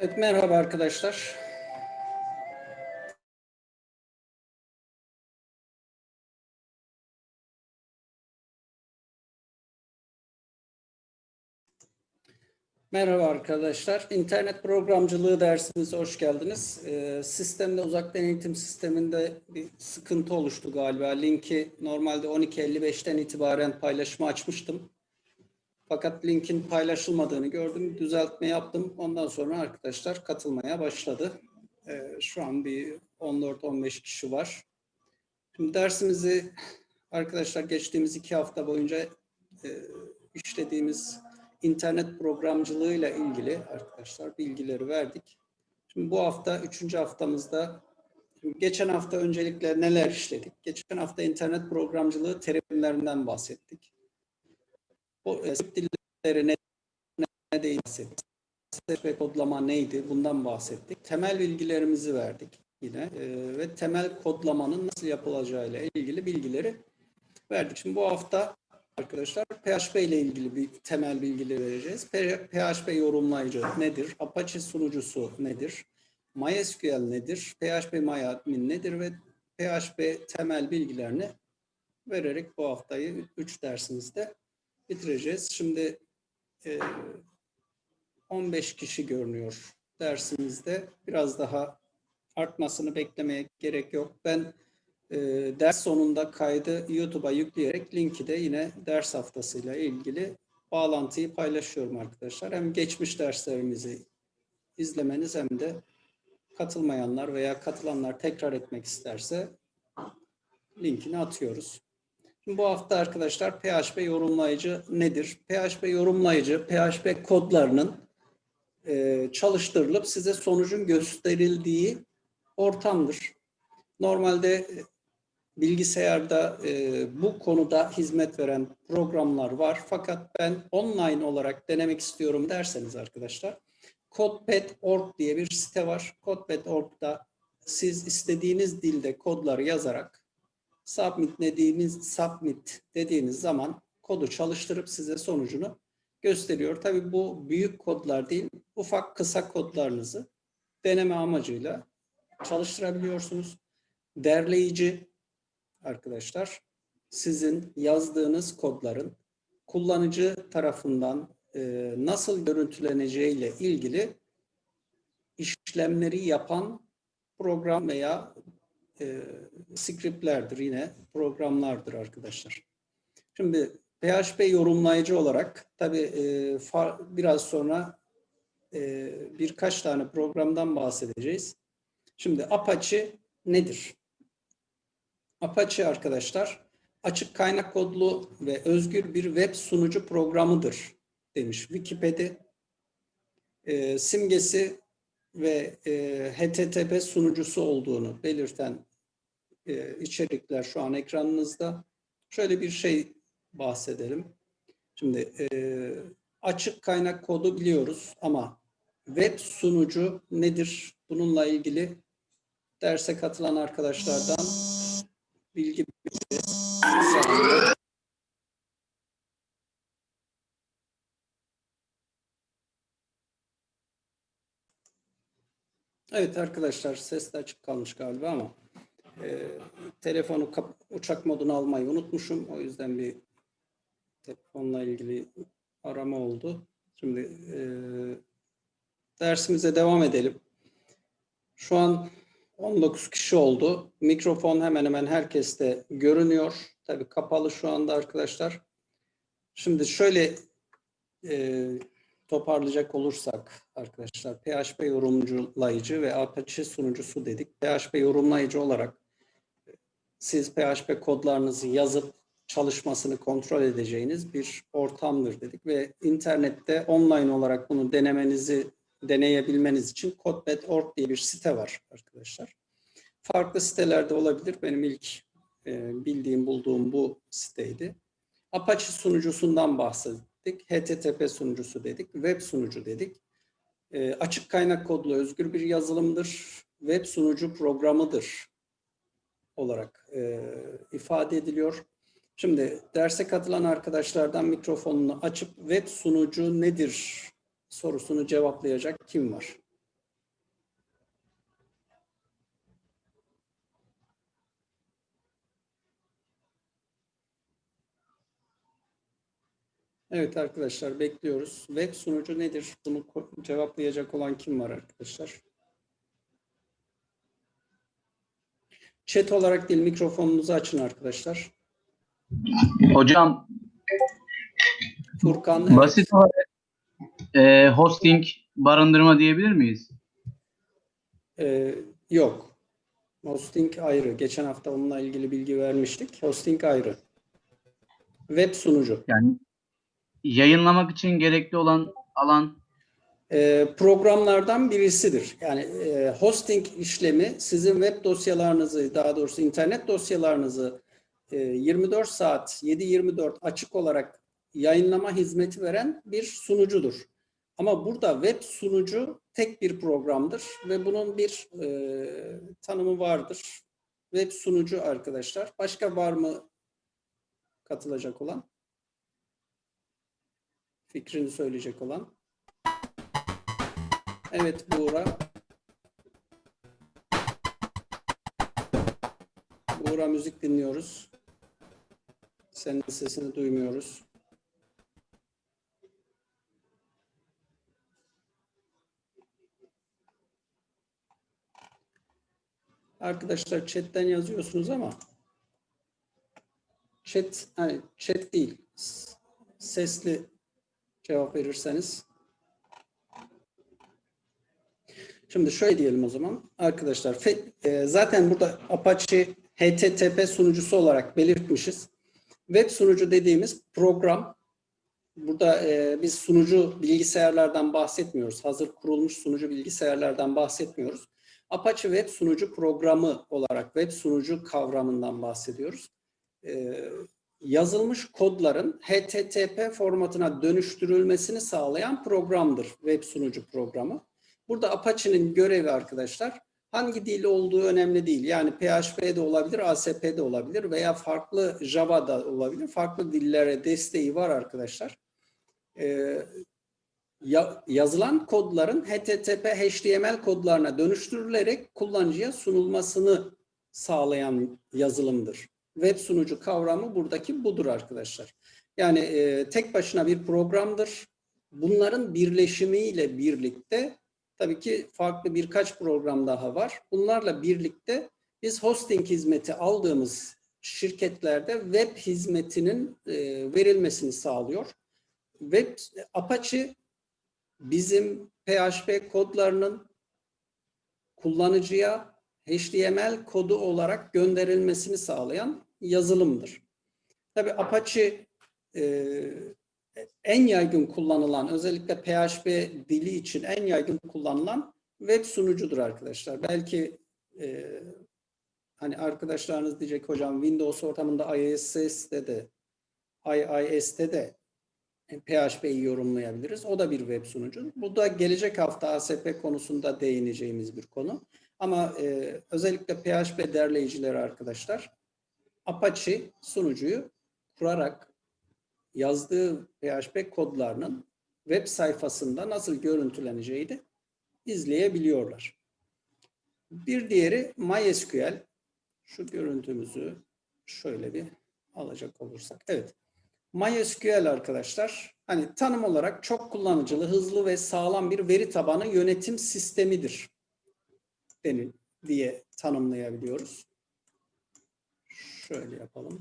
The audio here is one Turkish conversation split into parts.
Evet, merhaba arkadaşlar. Merhaba arkadaşlar. İnternet programcılığı dersimize hoş geldiniz. Ee, sistemde uzaktan eğitim sisteminde bir sıkıntı oluştu galiba. Linki normalde 12.55'ten itibaren paylaşımı açmıştım. Fakat linkin paylaşılmadığını gördüm. Düzeltme yaptım. Ondan sonra arkadaşlar katılmaya başladı. Ee, şu an bir 14-15 kişi var. Şimdi dersimizi arkadaşlar geçtiğimiz iki hafta boyunca e, işlediğimiz internet programcılığıyla ilgili arkadaşlar bilgileri verdik. Şimdi bu hafta üçüncü haftamızda geçen hafta öncelikle neler işledik? Geçen hafta internet programcılığı terimlerinden bahsettik. Bu e, dilleri ne, ne değil bahsettik. Ve kodlama neydi? Bundan bahsettik. Temel bilgilerimizi verdik yine e, ve temel kodlamanın nasıl yapılacağıyla ilgili bilgileri verdik. Şimdi bu hafta arkadaşlar PHP ile ilgili bir temel bilgileri vereceğiz. PHP yorumlayıcı nedir? Apache sunucusu nedir? MySQL nedir? PHP MyAdmin nedir ve PHP temel bilgilerini vererek bu haftayı 3 dersimizde bitireceğiz. Şimdi e, 15 kişi görünüyor dersimizde. Biraz daha artmasını beklemeye gerek yok. Ben e, ders sonunda kaydı YouTube'a yükleyerek linki de yine ders haftasıyla ilgili bağlantıyı paylaşıyorum arkadaşlar. Hem geçmiş derslerimizi izlemeniz hem de katılmayanlar veya katılanlar tekrar etmek isterse linkini atıyoruz. Şimdi bu hafta arkadaşlar PHP yorumlayıcı nedir? PHP yorumlayıcı PHP kodlarının e, çalıştırılıp size sonucun gösterildiği ortamdır. Normalde bilgisayarda e, bu konuda hizmet veren programlar var. Fakat ben online olarak denemek istiyorum derseniz arkadaşlar, Codepad.org diye bir site var. Codepad.org'da siz istediğiniz dilde kodları yazarak submit dediğiniz submit dediğiniz zaman kodu çalıştırıp size sonucunu gösteriyor. Tabii bu büyük kodlar değil, ufak kısa kodlarınızı deneme amacıyla çalıştırabiliyorsunuz. Derleyici arkadaşlar sizin yazdığınız kodların kullanıcı tarafından e, nasıl görüntüleneceği ile ilgili işlemleri yapan program veya e, scriptlerdir yine programlardır arkadaşlar. Şimdi PHP yorumlayıcı olarak tabi e, biraz sonra e, birkaç tane programdan bahsedeceğiz. Şimdi Apache nedir? Apache arkadaşlar açık kaynak kodlu ve özgür bir web sunucu programıdır demiş Wikipedia. E, simgesi ve e, HTTP sunucusu olduğunu belirten e, içerikler şu an ekranınızda. Şöyle bir şey bahsedelim. Şimdi e, açık kaynak kodu biliyoruz ama web sunucu nedir? Bununla ilgili derse katılan arkadaşlardan bilgi Evet arkadaşlar ses de açık kalmış galiba ama e, telefonu uçak moduna almayı unutmuşum. O yüzden bir telefonla ilgili arama oldu. Şimdi e, dersimize devam edelim. Şu an 19 kişi oldu. Mikrofon hemen hemen herkeste görünüyor. Tabii kapalı şu anda arkadaşlar. Şimdi şöyle e, toparlayacak olursak arkadaşlar PHP yorumlayıcı ve Apache sunucusu dedik. PHP yorumlayıcı olarak siz PHP kodlarınızı yazıp çalışmasını kontrol edeceğiniz bir ortamdır dedik ve internette online olarak bunu denemenizi deneyebilmeniz için Codepad.org diye bir site var arkadaşlar. Farklı sitelerde olabilir. Benim ilk e, bildiğim, bulduğum bu siteydi. Apache sunucusundan bahsettik. HTTP sunucusu dedik. Web sunucu dedik. E, açık kaynak kodlu özgür bir yazılımdır. Web sunucu programıdır olarak e, ifade ediliyor. Şimdi derse katılan arkadaşlardan mikrofonunu açıp web sunucu nedir sorusunu cevaplayacak kim var? Evet arkadaşlar bekliyoruz. Web sunucu nedir? Bunu cevaplayacak olan kim var arkadaşlar? Chat olarak değil mikrofonunuzu açın arkadaşlar. Hocam Furkan evet. basit olarak e, hosting barındırma diyebilir miyiz? Ee, yok. Hosting ayrı. Geçen hafta onunla ilgili bilgi vermiştik. Hosting ayrı. Web sunucu. Yani yayınlamak için gerekli olan alan e, programlardan birisidir. Yani e, hosting işlemi sizin web dosyalarınızı, daha doğrusu internet dosyalarınızı e, 24 saat 7-24 açık olarak yayınlama hizmeti veren bir sunucudur. Ama burada web sunucu tek bir programdır ve bunun bir e, tanımı vardır. Web sunucu arkadaşlar. Başka var mı katılacak olan? Fikrini söyleyecek olan? Evet Buğra. Buğra müzik dinliyoruz. Senin sesini duymuyoruz. Arkadaşlar chatten yazıyorsunuz ama chat hani chat değil sesli cevap verirseniz Şimdi şöyle diyelim o zaman arkadaşlar. e, zaten burada Apache HTTP sunucusu olarak belirtmişiz. Web sunucu dediğimiz program. Burada e, biz sunucu bilgisayarlardan bahsetmiyoruz. Hazır kurulmuş sunucu bilgisayarlardan bahsetmiyoruz. Apache Web sunucu programı olarak web sunucu kavramından bahsediyoruz. E, yazılmış kodların HTTP formatına dönüştürülmesini sağlayan programdır web sunucu programı. Burada Apache'nin görevi arkadaşlar hangi dil olduğu önemli değil. Yani PHP de olabilir, ASP de olabilir veya farklı Java da olabilir. Farklı dillere desteği var arkadaşlar. Ee, ya- yazılan kodların HTTP, HTML kodlarına dönüştürülerek kullanıcıya sunulmasını sağlayan yazılımdır. Web sunucu kavramı buradaki budur arkadaşlar. Yani e, tek başına bir programdır. Bunların birleşimiyle birlikte Tabii ki farklı birkaç program daha var. Bunlarla birlikte biz hosting hizmeti aldığımız şirketlerde web hizmetinin e, verilmesini sağlıyor. Web Apache bizim PHP kodlarının kullanıcıya HTML kodu olarak gönderilmesini sağlayan yazılımdır. Tabii Apache e, en yaygın kullanılan özellikle PHP dili için en yaygın kullanılan web sunucudur arkadaşlar. Belki e, hani arkadaşlarınız diyecek hocam Windows ortamında IIS'te de IIS'te de PHP'yi yorumlayabiliriz. O da bir web sunucu. Bu da gelecek hafta ASP konusunda değineceğimiz bir konu. Ama e, özellikle PHP derleyicileri arkadaşlar Apache sunucuyu kurarak yazdığı PHP kodlarının web sayfasında nasıl görüntüleneceği de izleyebiliyorlar. Bir diğeri MySQL. Şu görüntümüzü şöyle bir alacak olursak. Evet. MySQL arkadaşlar hani tanım olarak çok kullanıcılı, hızlı ve sağlam bir veri tabanı yönetim sistemidir denil diye tanımlayabiliyoruz. Şöyle yapalım.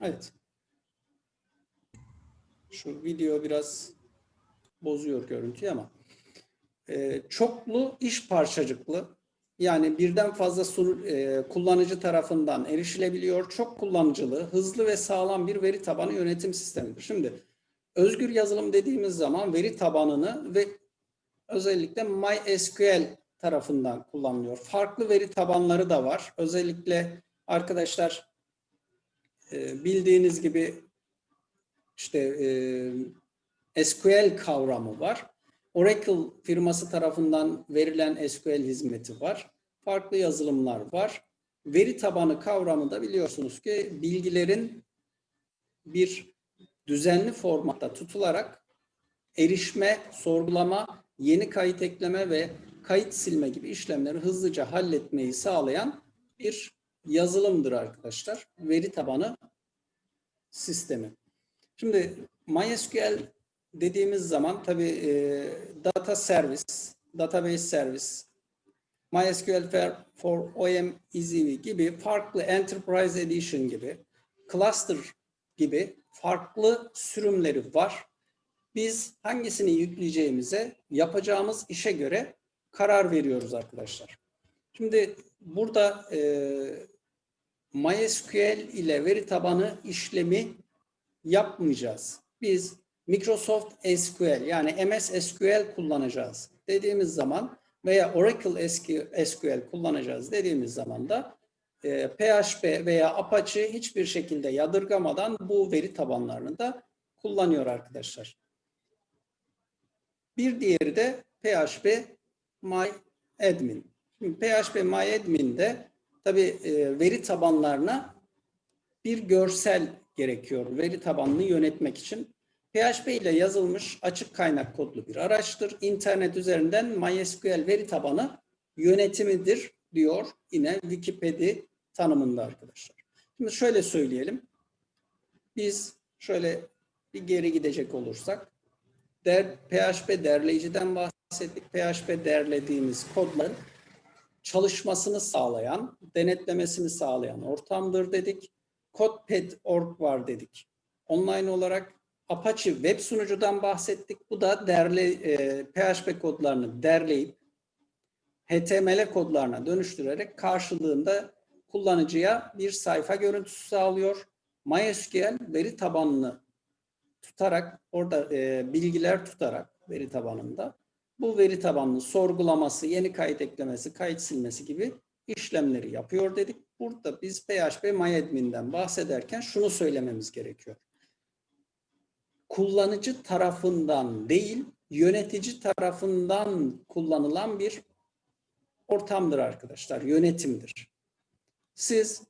Evet. Şu video biraz bozuyor görüntüyü ama e, çoklu iş parçacıklı yani birden fazla sunu- e, kullanıcı tarafından erişilebiliyor. Çok kullanıcılı, hızlı ve sağlam bir veri tabanı yönetim sistemidir. Şimdi özgür yazılım dediğimiz zaman veri tabanını ve özellikle MySQL tarafından kullanılıyor. Farklı veri tabanları da var. Özellikle arkadaşlar e, bildiğiniz gibi işte e, SQL kavramı var. Oracle firması tarafından verilen SQL hizmeti var. Farklı yazılımlar var. Veri tabanı kavramı da biliyorsunuz ki bilgilerin bir düzenli formatta tutularak erişme, sorgulama, yeni kayıt ekleme ve kayıt silme gibi işlemleri hızlıca halletmeyi sağlayan bir yazılımdır arkadaşlar. Veri tabanı sistemi. Şimdi MySQL dediğimiz zaman tabii e, data service, database service, MySQL for, OM EasyV gibi farklı Enterprise Edition gibi, Cluster gibi farklı sürümleri var. Biz hangisini yükleyeceğimize yapacağımız işe göre karar veriyoruz arkadaşlar. Şimdi burada e, MySQL ile veri tabanı işlemi yapmayacağız. Biz Microsoft SQL yani MS SQL kullanacağız dediğimiz zaman veya Oracle SQL kullanacağız dediğimiz zaman da e, PHP veya Apache hiçbir şekilde yadırgamadan bu veri tabanlarını da kullanıyor arkadaşlar. Bir diğeri de PHP MyAdmin. Şimdi PHP MyAdmin'de tabii e, veri tabanlarına bir görsel gerekiyor veri tabanını yönetmek için. PHP ile yazılmış açık kaynak kodlu bir araçtır. İnternet üzerinden MySQL veri tabanı yönetimidir diyor yine Wikipedia tanımında arkadaşlar. Şimdi şöyle söyleyelim. Biz şöyle bir geri gidecek olursak der, PHP derleyiciden bahsettik. PHP derlediğimiz kodların çalışmasını sağlayan, denetlemesini sağlayan ortamdır dedik. CodePad.org var dedik. Online olarak Apache web sunucudan bahsettik. Bu da derle, e, PHP kodlarını derleyip HTML kodlarına dönüştürerek karşılığında kullanıcıya bir sayfa görüntüsü sağlıyor. MySQL veri tabanını tutarak orada e, bilgiler tutarak veri tabanında bu veri tabanının sorgulaması, yeni kayıt eklemesi, kayıt silmesi gibi işlemleri yapıyor dedik. Burada biz PHP MyAdmin'den bahsederken şunu söylememiz gerekiyor. Kullanıcı tarafından değil, yönetici tarafından kullanılan bir ortamdır arkadaşlar, yönetimdir. Siz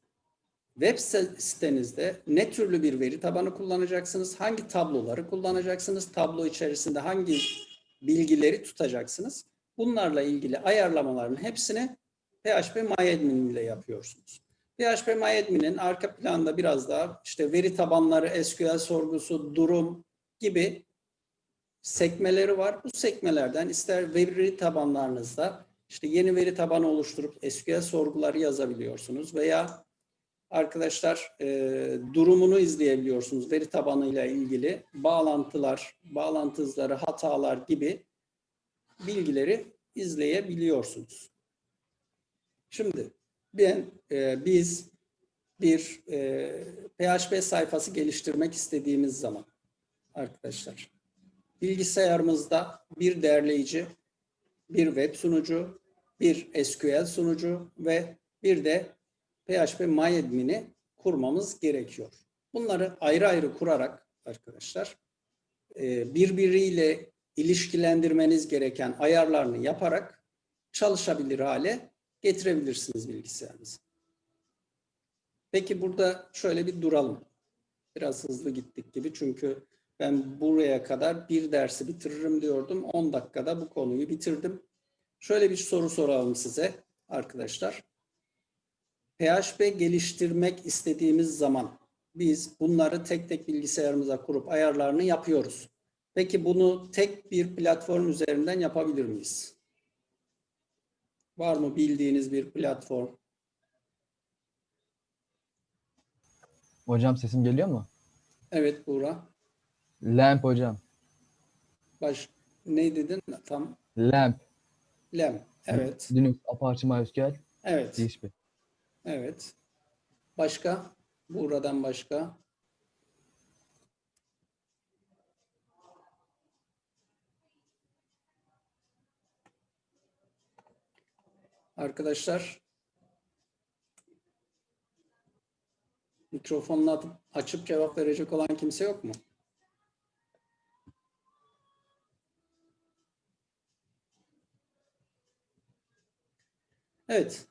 web sitenizde ne türlü bir veri tabanı kullanacaksınız, hangi tabloları kullanacaksınız, tablo içerisinde hangi bilgileri tutacaksınız. Bunlarla ilgili ayarlamaların hepsini PHP MyAdmin ile yapıyorsunuz. PHP MyAdmin'in arka planda biraz daha işte veri tabanları, SQL sorgusu, durum gibi sekmeleri var. Bu sekmelerden ister veri tabanlarınızda işte yeni veri tabanı oluşturup SQL sorguları yazabiliyorsunuz veya arkadaşlar e, durumunu izleyebiliyorsunuz veri tabanıyla ilgili bağlantılar, bağlantı hızları, hatalar gibi bilgileri izleyebiliyorsunuz. Şimdi ben e, biz bir e, PHP sayfası geliştirmek istediğimiz zaman arkadaşlar bilgisayarımızda bir derleyici, bir web sunucu, bir SQL sunucu ve bir de PHP MyAdmin'i kurmamız gerekiyor. Bunları ayrı ayrı kurarak arkadaşlar e, birbiriyle ilişkilendirmeniz gereken ayarlarını yaparak çalışabilir hale getirebilirsiniz bilgisayarınızı. Peki burada şöyle bir duralım. Biraz hızlı gittik gibi çünkü ben buraya kadar bir dersi bitiririm diyordum. 10 dakikada bu konuyu bitirdim. Şöyle bir soru soralım size arkadaşlar. PHP geliştirmek istediğimiz zaman biz bunları tek tek bilgisayarımıza kurup ayarlarını yapıyoruz. Peki bunu tek bir platform üzerinden yapabilir miyiz? Var mı bildiğiniz bir platform? Hocam sesim geliyor mu? Evet Buğra. Lamp hocam. Baş ne dedin tam? Lamp. Lem. Evet. Linux, Apache MySQL, Evet. PHP. Evet. Başka? Buğra'dan başka? Arkadaşlar mikrofonunu açıp cevap verecek olan kimse yok mu? Evet.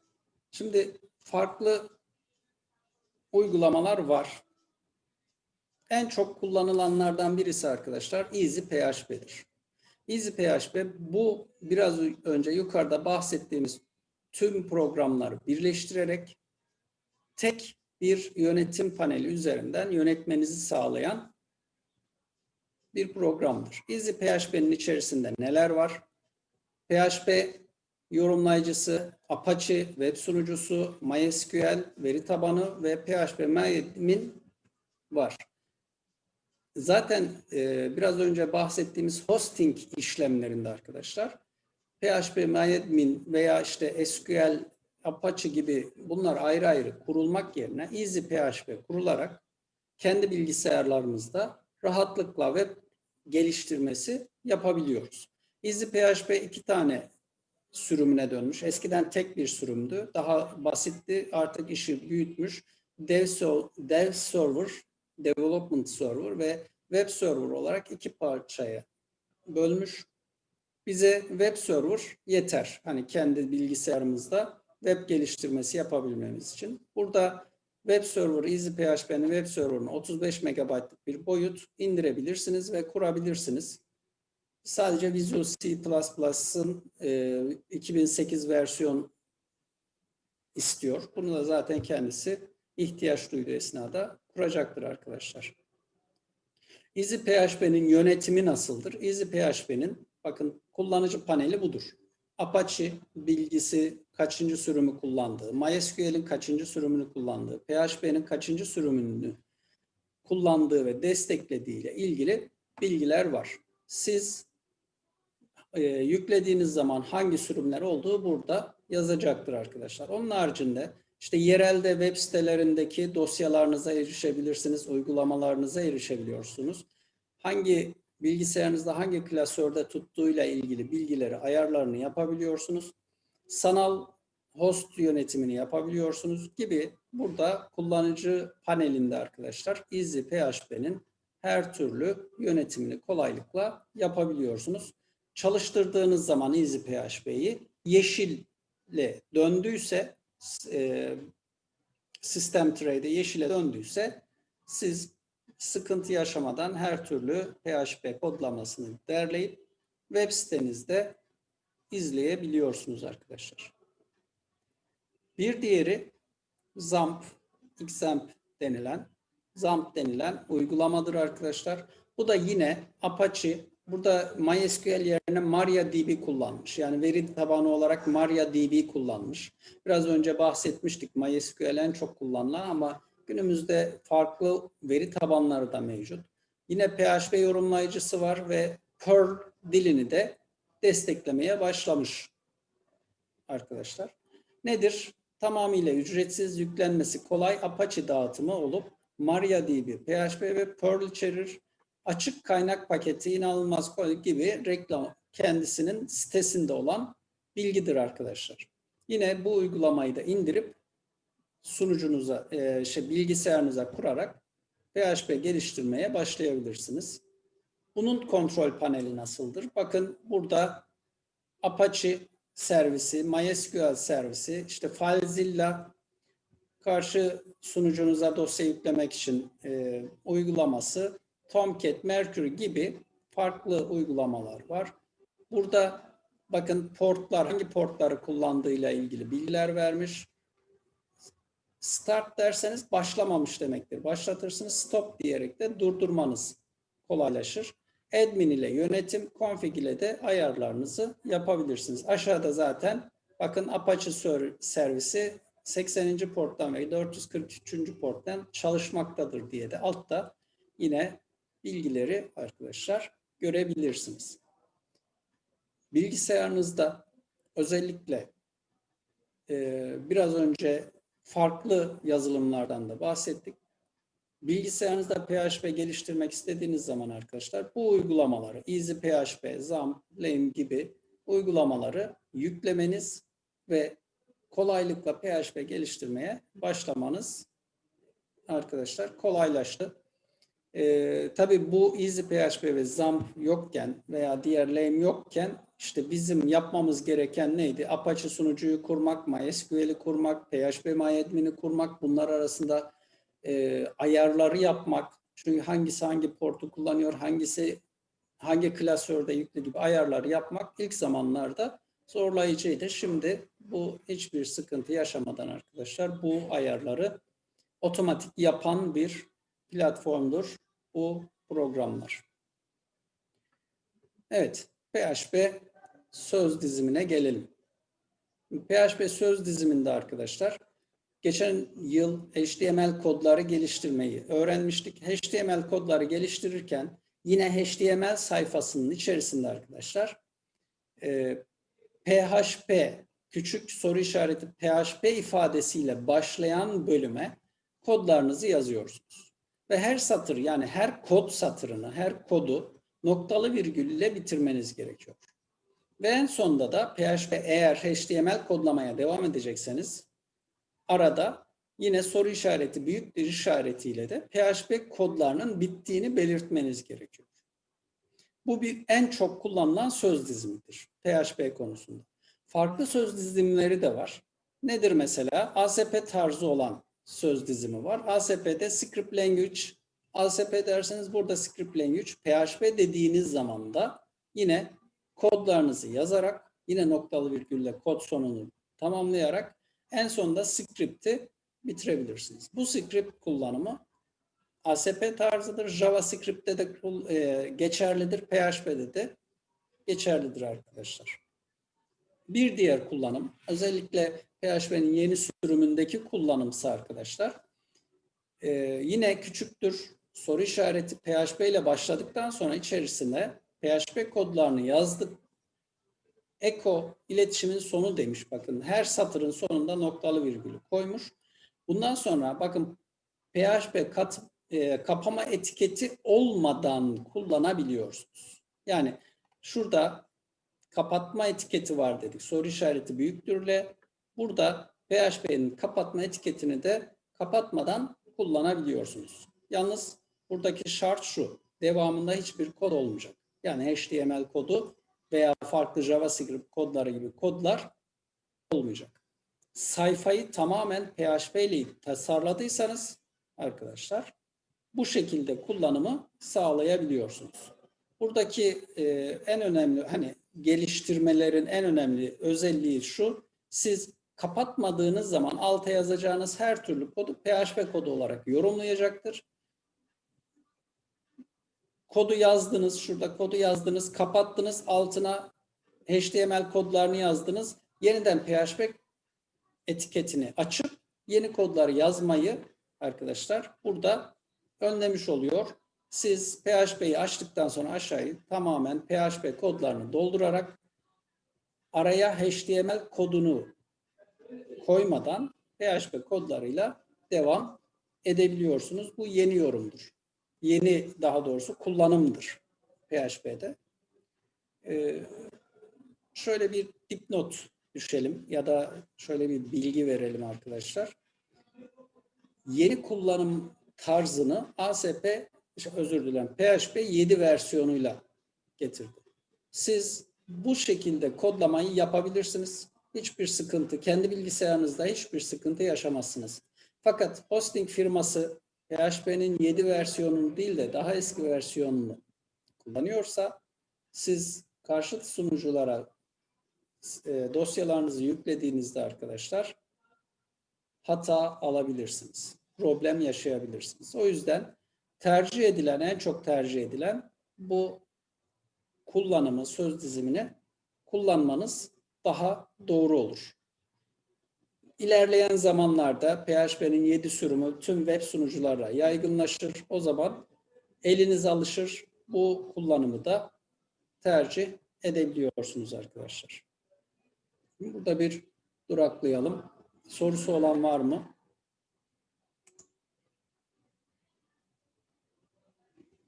Şimdi farklı uygulamalar var. En çok kullanılanlardan birisi arkadaşlar Easy PHP'dir. Easy PHP bu biraz önce yukarıda bahsettiğimiz tüm programları birleştirerek tek bir yönetim paneli üzerinden yönetmenizi sağlayan bir programdır. Easy PHP'nin içerisinde neler var? PHP yorumlayıcısı, Apache web sunucusu, MySQL veri tabanı ve PHP MyAdmin var. Zaten e, biraz önce bahsettiğimiz hosting işlemlerinde arkadaşlar PHP MyAdmin veya işte SQL, Apache gibi bunlar ayrı ayrı kurulmak yerine Easy PHP kurularak kendi bilgisayarlarımızda rahatlıkla web geliştirmesi yapabiliyoruz. Easy PHP iki tane sürümüne dönmüş. Eskiden tek bir sürümdü. Daha basitti. Artık işi büyütmüş. Dev, so- Dev Server, Development Server ve Web Server olarak iki parçaya bölmüş. Bize Web Server yeter. Hani kendi bilgisayarımızda web geliştirmesi yapabilmemiz için. Burada Web Server, Easy PHP'nin Web Server'ını 35 MB'lık bir boyut indirebilirsiniz ve kurabilirsiniz. Sadece Visual C++'ın e, 2008 versiyon istiyor. Bunu da zaten kendisi ihtiyaç duyduğu esnada kuracaktır arkadaşlar. Easy yönetimi nasıldır? Easy bakın kullanıcı paneli budur. Apache bilgisi kaçıncı sürümü kullandığı, MySQL'in kaçıncı sürümünü kullandığı, PHP'nin kaçıncı sürümünü kullandığı ve desteklediği ile ilgili bilgiler var. Siz e, yüklediğiniz zaman hangi sürümler olduğu burada yazacaktır arkadaşlar. Onun haricinde işte yerelde web sitelerindeki dosyalarınıza erişebilirsiniz, uygulamalarınıza erişebiliyorsunuz. Hangi bilgisayarınızda hangi klasörde tuttuğuyla ilgili bilgileri, ayarlarını yapabiliyorsunuz. Sanal host yönetimini yapabiliyorsunuz gibi burada kullanıcı panelinde arkadaşlar Easy PHP'nin her türlü yönetimini kolaylıkla yapabiliyorsunuz. Çalıştırdığınız zaman Easy PHP'yi yeşille döndüyse e, sistem trade'e yeşile döndüyse siz sıkıntı yaşamadan her türlü PHP kodlamasını derleyip web sitenizde izleyebiliyorsunuz arkadaşlar. Bir diğeri XAMPP, XAMPP denilen, XAMPP denilen uygulamadır arkadaşlar. Bu da yine Apache, burada MySQL yerine MariaDB kullanmış. Yani veri tabanı olarak MariaDB kullanmış. Biraz önce bahsetmiştik MySQL en çok kullanılan ama günümüzde farklı veri tabanları da mevcut. Yine PHP yorumlayıcısı var ve Perl dilini de desteklemeye başlamış arkadaşlar. Nedir? Tamamıyla ücretsiz yüklenmesi kolay Apache dağıtımı olup MariaDB, PHP ve Perl içerir. Açık kaynak paketi inanılmaz gibi reklam kendisinin sitesinde olan bilgidir arkadaşlar. Yine bu uygulamayı da indirip sunucunuza, e, şey, bilgisayarınıza kurarak PHP geliştirmeye başlayabilirsiniz. Bunun kontrol paneli nasıldır? Bakın burada Apache servisi, MySQL servisi, işte FileZilla karşı sunucunuza dosya yüklemek için e, uygulaması, Tomcat, Mercury gibi farklı uygulamalar var. Burada bakın portlar, hangi portları kullandığıyla ilgili bilgiler vermiş. Start derseniz başlamamış demektir. Başlatırsınız stop diyerek de durdurmanız kolaylaşır. Admin ile yönetim, config ile de ayarlarınızı yapabilirsiniz. Aşağıda zaten bakın Apache servisi 80. porttan ve 443. porttan çalışmaktadır diye de altta yine bilgileri arkadaşlar görebilirsiniz. Bilgisayarınızda özellikle e, biraz önce farklı yazılımlardan da bahsettik. Bilgisayarınızda PHP geliştirmek istediğiniz zaman arkadaşlar bu uygulamaları Easy PHP, ZAMP, Lame gibi uygulamaları yüklemeniz ve kolaylıkla PHP geliştirmeye başlamanız arkadaşlar kolaylaştı. Ee, tabii bu Easy PHP ve ZAMP yokken veya diğer Lame yokken işte bizim yapmamız gereken neydi? Apache sunucuyu kurmak, MySQL'i kurmak, PHP MyAdmin'i kurmak, bunlar arasında e, ayarları yapmak. Çünkü hangisi hangi portu kullanıyor, hangisi hangi klasörde yüklü gibi ayarları yapmak ilk zamanlarda zorlayıcıydı. Şimdi bu hiçbir sıkıntı yaşamadan arkadaşlar bu ayarları otomatik yapan bir platformdur bu programlar. Evet, PHP söz dizimine gelelim. PHP söz diziminde arkadaşlar geçen yıl HTML kodları geliştirmeyi öğrenmiştik. HTML kodları geliştirirken yine HTML sayfasının içerisinde arkadaşlar e, PHP küçük soru işareti PHP ifadesiyle başlayan bölüme kodlarınızı yazıyorsunuz. Ve her satır yani her kod satırını, her kodu noktalı virgülle bitirmeniz gerekiyor. Ve en sonunda da PHP eğer HTML kodlamaya devam edecekseniz arada yine soru işareti büyük bir işaretiyle de PHP kodlarının bittiğini belirtmeniz gerekiyor. Bu bir en çok kullanılan söz dizimidir PHP konusunda. Farklı söz dizimleri de var. Nedir mesela? ASP tarzı olan söz dizimi var. ASP'de script language, ASP derseniz burada script language, PHP dediğiniz zaman da yine kodlarınızı yazarak, yine noktalı virgülle kod sonunu tamamlayarak en sonunda script'i bitirebilirsiniz. Bu script kullanımı ASP tarzıdır. JavaScript'te de e, geçerlidir. PHP'de de geçerlidir arkadaşlar. Bir diğer kullanım, özellikle PHP'nin yeni sürümündeki kullanımsa arkadaşlar, e, yine küçüktür soru işareti PHP ile başladıktan sonra içerisine PHP kodlarını yazdık. Eko iletişimin sonu demiş bakın. Her satırın sonunda noktalı virgülü koymuş. Bundan sonra bakın PHP kat, e, kapama etiketi olmadan kullanabiliyorsunuz. Yani şurada kapatma etiketi var dedik. Soru işareti büyüktürle. Burada PHP'nin kapatma etiketini de kapatmadan kullanabiliyorsunuz. Yalnız buradaki şart şu. Devamında hiçbir kod olmayacak. Yani HTML kodu veya farklı JavaScript kodları gibi kodlar olmayacak. Sayfayı tamamen PHP ile tasarladıysanız arkadaşlar bu şekilde kullanımı sağlayabiliyorsunuz. Buradaki e, en önemli hani geliştirmelerin en önemli özelliği şu. Siz kapatmadığınız zaman alta yazacağınız her türlü kodu PHP kodu olarak yorumlayacaktır. Kodu yazdınız, şurada kodu yazdınız, kapattınız, altına HTML kodlarını yazdınız. Yeniden PHP etiketini açıp yeni kodları yazmayı arkadaşlar burada önlemiş oluyor. Siz PHP'yi açtıktan sonra aşağıyı tamamen PHP kodlarını doldurarak araya HTML kodunu koymadan PHP kodlarıyla devam edebiliyorsunuz. Bu yeni yorumdur. Yeni daha doğrusu kullanımdır PHP'de. Ee, şöyle bir dipnot düşelim ya da şöyle bir bilgi verelim arkadaşlar. Yeni kullanım tarzını ASP özür dilerim PHP 7 versiyonuyla getirdi. Siz bu şekilde kodlamayı yapabilirsiniz. Hiçbir sıkıntı, kendi bilgisayarınızda hiçbir sıkıntı yaşamazsınız. Fakat hosting firması PHP'nin 7 versiyonunu değil de daha eski versiyonunu kullanıyorsa siz karşıt sunuculara e, dosyalarınızı yüklediğinizde arkadaşlar hata alabilirsiniz. Problem yaşayabilirsiniz. O yüzden tercih edilen, en çok tercih edilen bu kullanımı, söz dizimini kullanmanız daha doğru olur. İlerleyen zamanlarda PHP'nin 7 sürümü tüm web sunuculara yaygınlaşır. O zaman eliniz alışır. Bu kullanımı da tercih edebiliyorsunuz arkadaşlar. Burada bir duraklayalım. Sorusu olan var mı?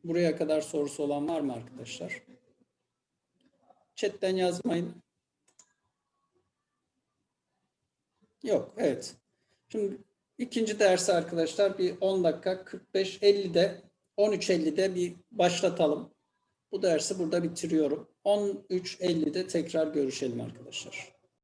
Buraya kadar sorusu olan var mı arkadaşlar? Chatten yazmayın. Yok, evet. Şimdi ikinci dersi arkadaşlar bir 10 dakika 45-50'de 13.50'de bir başlatalım. Bu dersi burada bitiriyorum. 13.50'de tekrar görüşelim arkadaşlar.